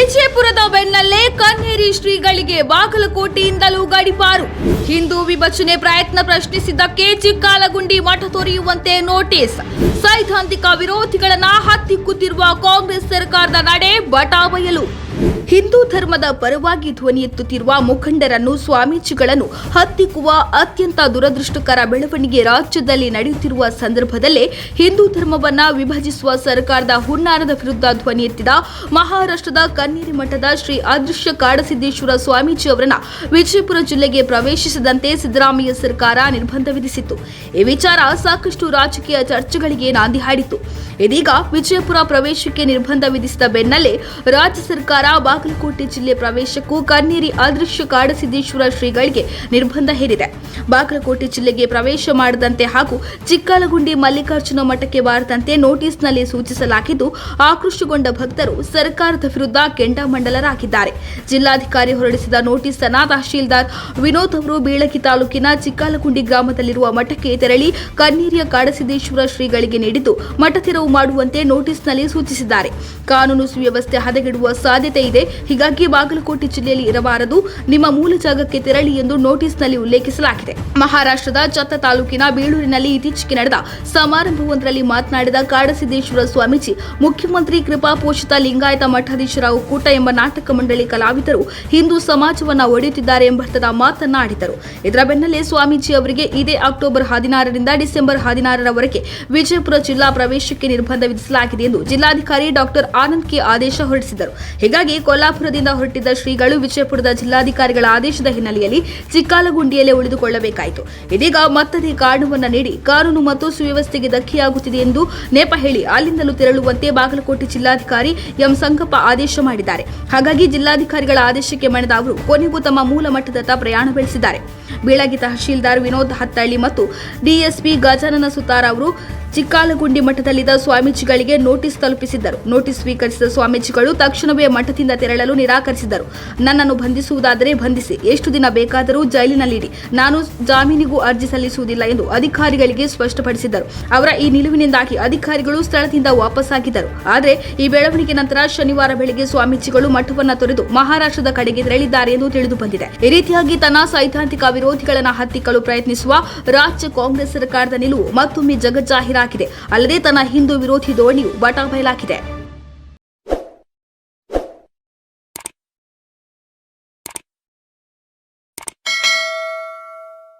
ವಿಜಯಪುರದ ಬೆನ್ನಲ್ಲೇ ಕನ್ನೇರಿ ಶ್ರೀಗಳಿಗೆ ಬಾಗಲಕೋಟೆಯಿಂದಲೂ ಗಡಿಪಾರು. ಹಿಂದೂ ವಿಭಜನೆ ಪ್ರಯತ್ನ ಪ್ರಶ್ನಿಸಿದ್ದಕ್ಕೆ ಚಿಕ್ಕಾಲಗುಂಡಿ ಮಠ ತೊರೆಯುವಂತೆ ನೋಟಿಸ್. ಸೈದ್ಧಾಂತಿಕ ವಿರೋಧಿಗಳನ್ನ ಹತ್ತಿಕ್ಕುತ್ತಿರುವ ಕಾಂಗ್ರೆಸ್ ಸರ್ಕಾರದ ನಡೆ ಬಟಾಬಯಲು. ಹಿಂದೂ ಧರ್ಮದ ಪರವಾಗಿ ಧ್ವನಿ ಎತ್ತುತ್ತಿರುವ ಮುಖಂಡರನ್ನು ಸ್ವಾಮೀಜಿಗಳನ್ನು ಹತ್ತಿಕ್ಕುವ ಅತ್ಯಂತ ದುರದೃಷ್ಟಕರ ಬೆಳವಣಿಗೆ ರಾಜ್ಯದಲ್ಲಿ ನಡೆಯುತ್ತಿರುವ ಸಂದರ್ಭದಲ್ಲೇ ಹಿಂದೂ ಧರ್ಮವನ್ನು ವಿಭಜಿಸುವ ಸರ್ಕಾರದ ಹುನ್ನಾರದ ವಿರುದ್ಧ ಧ್ವನಿ ಎತ್ತಿದ ಮಹಾರಾಷ್ಟ್ರದ ಕನ್ನೇರಿ ಮಠದ ಶ್ರೀ ಅದೃಶ್ಯ ಕಾಡಸಿದ್ದೇಶ್ವರ ಸ್ವಾಮೀಜಿ ಅವರನ್ನು ವಿಜಯಪುರ ಜಿಲ್ಲೆಗೆ ಪ್ರವೇಶಿಸದಂತೆ ಸಿದ್ದರಾಮಯ್ಯ ಸರ್ಕಾರ ನಿರ್ಬಂಧ ವಿಧಿಸಿತ್ತು. ಈ ವಿಚಾರ ಸಾಕಷ್ಟು ರಾಜಕೀಯ ಚರ್ಚೆಗಳಿಗೆ ನಾಂದಿ ಹಾಡಿತು ಇದೀಗ ವಿಜಯಪುರ ಪ್ರವೇಶಕ್ಕೆ ನಿರ್ಬಂಧ ವಿಧಿಸಿದ ಬೆನ್ನಲ್ಲೇ ರಾಜ್ಯ ಸರ್ಕಾರ ಬಾಗಲಕೋಟೆ ಜಿಲ್ಲೆ ಪ್ರವೇಶಕ್ಕೂ ಕಣ್ಣೀರಿ ಅದೃಶ್ಯ ಕಾಡಸಿದ್ದೇಶ್ವರ ಶ್ರೀಗಳಿಗೆ ನಿರ್ಬಂಧ ಹೇರಿದೆ. ಬಾಗಲಕೋಟೆ ಜಿಲ್ಲೆಗೆ ಪ್ರವೇಶ ಮಾಡದಂತೆ ಹಾಗೂ ಚಿಕ್ಕಲಗುಂಡಿ ಮಲ್ಲಿಕಾರ್ಜುನ ಮಠಕ್ಕೆ ಬಾರದಂತೆ ನೋಟಿಸ್ನಲ್ಲಿ ಸೂಚಿಸಲಾಗಿದ್ದು, ಆಕ್ರೋಶಗೊಂಡ ಭಕ್ತರು ಸರ್ಕಾರದ ವಿರುದ್ಧ ಕೆಂಡಾಮಂಡಲರಾಗಿದ್ದಾರೆ. ಜಿಲ್ಲಾಧಿಕಾರಿ ಹೊರಡಿಸಿದ ನೋಟಿಸ್ ಅನ್ನ ತಹಶೀಲ್ದಾರ್ ವಿನೋದ್ ಅವರು ಬೀಳಗಿ ತಾಲೂಕಿನ ಚಿಕ್ಕಲಗುಂಡಿ ಗ್ರಾಮದಲ್ಲಿರುವ ಮಠಕ್ಕೆ ತೆರಳಿ ಕಣ್ಣೀರಿಯ ಕಾಡಸಿದ್ದೇಶ್ವರ ಶ್ರೀಗಳಿಗೆ ನೀಡಿದ್ದು, ಮಠ ತೆರವು ಮಾಡುವಂತೆ ನೋಟಿಸ್ನಲ್ಲಿ ಸೂಚಿಸಿದ್ದಾರೆ. ಕಾನೂನು ಸುವ್ಯವಸ್ಥೆ ಹದಗೆಡುವ ಸಾಧ್ಯತೆ ಇದೆ. ಹೀಗಾಗಿ ಬಾಗಲಕೋಟೆ ಜಿಲ್ಲೆಯಲ್ಲಿ ಇರಬಾರದು. ನಿಮ್ಮ ಮೂಲ ಜಾಗಕ್ಕೆ ತೆರಳಿ ಎಂದು ನೋಟಿಸ್ನಲ್ಲಿ ಉಲ್ಲೇಖಿಸಲಾಗಿದೆ. ಮಹಾರಾಷ್ಟ್ರದ ಚತ್ತ ತಾಲೂಕಿನ ಬೀಳೂರಿನಲ್ಲಿ ಇತ್ತೀಚೆಗೆ ನಡೆದ ಸಮಾರಂಭವೊಂದರಲ್ಲಿ ಮಾತನಾಡಿದ ಕಾಡಸಿದ್ದೇಶ್ವರ ಸ್ವಾಮೀಜಿ, ಮುಖ್ಯಮಂತ್ರಿ ಕೃಪಾ ಪೋಷಿತ ಲಿಂಗಾಯತ ಮಠಾಧೀಶರ ಒಕ್ಕೂಟ ಎಂಬ ನಾಟಕ ಮಂಡಳಿ ಕಲಾವಿದರು ಹಿಂದೂ ಸಮಾಜವನ್ನು ಒಡೆಯುತ್ತಿದ್ದಾರೆ ಎಂಬರ್ಥದ ಮಾತನ್ನಾಡಿದರು. ಇದರ ಬೆನ್ನಲ್ಲೇ ಸ್ವಾಮೀಜಿ ಅವರಿಗೆ ಇದೇ ಅಕ್ಟೋಬರ್ ಹದಿನಾರರಿಂದ ಡಿಸೆಂಬರ್ ಹದಿನಾರರವರೆಗೆ ವಿಜಯಪುರ ಜಿಲ್ಲಾ ಪ್ರವೇಶಕ್ಕೆ ನಿರ್ಬಂಧ ವಿಧಿಸಲಾಗಿದೆ ಎಂದು ಜಿಲ್ಲಾಧಿಕಾರಿ ಡಾಕ್ಟರ್ ಆನಂದ್ ಕೆ. ಆದೇಶ ಹೊರಡಿಸಿದರು. ಹೀಗಾಗಿ ಕೊಲ್ಲಾಪುರದಿಂದ ಹೊರಟಿದ್ದ ಶ್ರೀಗಳು ವಿಜಯಪುರದ ಜಿಲ್ಲಾಧಿಕಾರಿಗಳ ಆದೇಶದ ಹಿನ್ನೆಲೆಯಲ್ಲಿ ಚಿಕ್ಕಾಲಗುಂಡಿಯಲ್ಲೇ ಉಳಿದುಕೊಳ್ಳಬೇಕಾಯಿತು. ಇದೀಗ ಮತ್ತದೇ ಕಾರಣವನ್ನ ನೀಡಿ ಕಾನೂನು ಮತ್ತು ಸುವ್ಯವಸ್ಥೆಗೆ ಧಕ್ಕೆಯಾಗುತ್ತಿದೆ ಎಂದು ನೆಪ ಹೇಳಿ ಅಲ್ಲಿಂದಲೂ ತೆರಳುವಂತೆ ಬಾಗಲಕೋಟೆ ಜಿಲ್ಲಾಧಿಕಾರಿ ಎಂ ಸಂಗಪ್ಪ ಆದೇಶ ಮಾಡಿದ್ದಾರೆ. ಹಾಗಾಗಿ ಜಿಲ್ಲಾಧಿಕಾರಿಗಳ ಆದೇಶಕ್ಕೆ ಮಣಿದ ಅವರು, ಕೊನೆಗೂ ತಮ್ಮ ಮೂಲ ಮಟ್ಟದತ್ತ ಪ್ರಯಾಣ ಬೆಳೆಸಿದ್ದಾರೆ. ಬೀಳಗಿ ತಹಶೀಲ್ದಾರ್ ವಿನೋದ್ ಹತ್ತಳ್ಳಿ ಮತ್ತು ಡಿಎಸ್ಪಿ ಗಜಾನನ ಸುತಾರ್ ಅವರು ಚಿಕ್ಕಾಲಗುಂಡಿ ಮಠದಲ್ಲಿದ್ದ ಸ್ವಾಮೀಜಿಗಳಿಗೆ ನೋಟಿಸ್ ತಲುಪಿಸಿದ್ದರು. ನೋಟಿಸ್ ಸ್ವೀಕರಿಸಿದ ಸ್ವಾಮೀಜಿಗಳು ತಕ್ಷಣವೇ ಮಠದಿಂದ ತೆರಳಲು ನಿರಾಕರಿಸಿದರು ನನ್ನನ್ನು ಬಂಧಿಸುವುದಾದರೆ ಬಂಧಿಸಿ. ಎಷ್ಟು ದಿನ ಬೇಕಾದರೂ ಜೈಲಿನಲ್ಲಿಡಿ ನಾನು ಜಾಮೀನಿಗೂ ಅರ್ಜಿ ಸಲ್ಲಿಸುವುದಿಲ್ಲ ಎಂದು ಅಧಿಕಾರಿಗಳಿಗೆ ಸ್ಪಷ್ಟಪಡಿಸಿದ್ದರು. ಅವರ ಈ ನಿಲುವಿನಿಂದಾಗಿ ಅಧಿಕಾರಿಗಳು ಸ್ಥಳದಿಂದ ವಾಪಸ್ಸಾಗಿದ್ದರು. ಆದರೆ ಈ ಬೆಳವಣಿಗೆ ನಂತರ ಶನಿವಾರ ಬೆಳಗ್ಗೆ ಸ್ವಾಮೀಜಿಗಳು ಮಠವನ್ನು ತೊರೆದು ಮಹಾರಾಷ್ಟ್ರದ ಕಡೆಗೆ ತೆರಳಿದ್ದಾರೆ ಎಂದು ತಿಳಿದು ಬಂದಿದೆ ಈ ರೀತಿಯಾಗಿ ತನ್ನ ಸೈದ್ಧಾಂತಿಕ ವಿರೋಧಿಗಳನ್ನು ಹತ್ತಿಕ್ಕಲು ಪ್ರಯತ್ನಿಸುವ ರಾಜ್ಯ ಕಾಂಗ್ರೆಸ್ ಸರ್ಕಾರದ ನಿಲುವು ಮತ್ತೊಮ್ಮೆ ಜಗಜ್ಜಾಹೀರಾಗಿದೆ ಅಲ್ಲದೆ ತನ್ನ ಹಿಂದೂ ವಿರೋಧಿ ಧೋರಣೆಯು ಬಟಾಬಯಲಾಗಿದೆ